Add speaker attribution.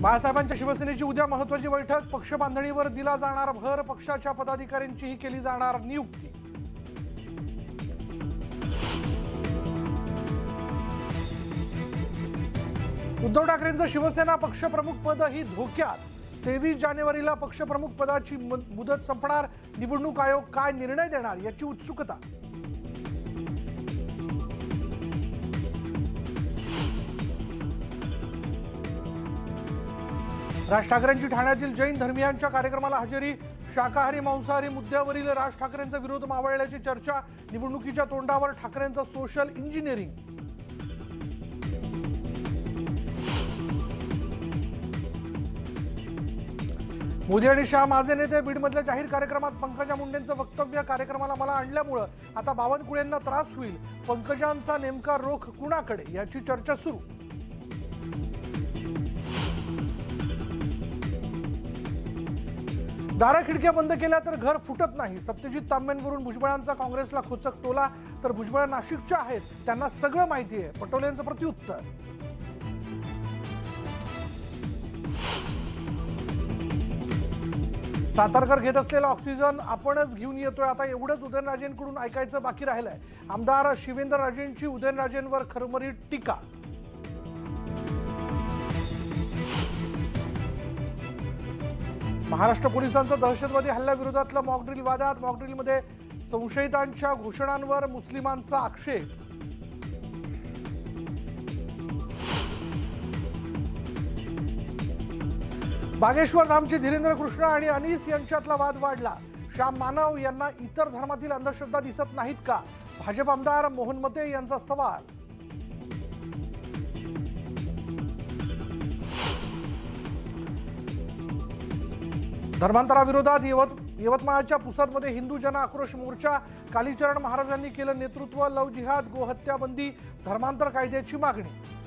Speaker 1: बाळासाहेबांच्या शिवसेनेची उद्या महत्वाची बैठक. पक्ष बांधणीवर दिला जाणार भर. पक्षाच्या पदाधिकाऱ्यांचीही केली जाणार नियुक्ती. उद्धव ठाकरेंचं शिवसेना पक्षप्रमुख पद ही धोक्यात. तेवीस जानेवारीला पक्षप्रमुख पदाची मुदत संपणार. निवडणूक आयोग काय निर्णय देणार याची उत्सुकता. राज ठाकरेंची ठाण्यातील जैन धर्मियांच्या कार्यक्रमाला हजेरी. शाकाहारी मांसाहारी मुद्द्यावरील राज ठाकरेंचा विरोध मावळल्याची चर्चा. निवडणुकीच्या तोंडावर ठाकरेंचं सोशल इंजिनिअरिंग. मोदी आणि शाह माझे नेते बीडमधल्या जाहीर कार्यक्रमात पंकजा मुंडेंचं वक्तव्य कार्यक्रमाला मला आणल्यामुळं आता बावनकुळेंना त्रास होईल. पंकजांचा नेमका रोख कुणाकडे? याची चर्चा सुरू. दारा खिडक्या बंद केल्या तर घर फुटत नाही. सत्यजित तांब्यांवरून भुजबळांचा काँग्रेसला खोचक टोला तर भुजबळ नाशिकच्या आहेत त्यांना सगळं माहिती आहे. पटोलेंचं प्रत्युत्तर सातारकर घेत असलेला ऑक्सिजन आपणच घेऊन येतोय. आता एवढंच उदयनराजेंकडून ऐकायचं बाकी राहिलंय. आमदार शिवेंद्र राजेंची उदयनराजेंवर खरमरी टीका. महाराष्ट्र पोलिसांचं दहशतवादी हल्ल्याविरोधातलं मॉकड्रिल वादात मॉकड्रिलमध्ये संशयितांच्या घोषणांवर मुस्लिमांचा आक्षेप. बागेश्वर रामचे धीरेंद्र कृष्ण आणि अनीस यांच्यातला वाद वाढला. श्याम मानव यांना इतर धर्मातील अंधश्रद्धा दिसत नाहीत का? भाजप आमदार मोहन मते यांचा सवाल. धर्मांतराविरोधात यवत यवतमाळच्या पुसदमध्ये हिंदू जन आक्रोश मोर्चा. कालीचरण महाराजांनी केलं नेतृत्व लव जिहाद गोहत्याबंदी धर्मांतर कायद्याची मागणी.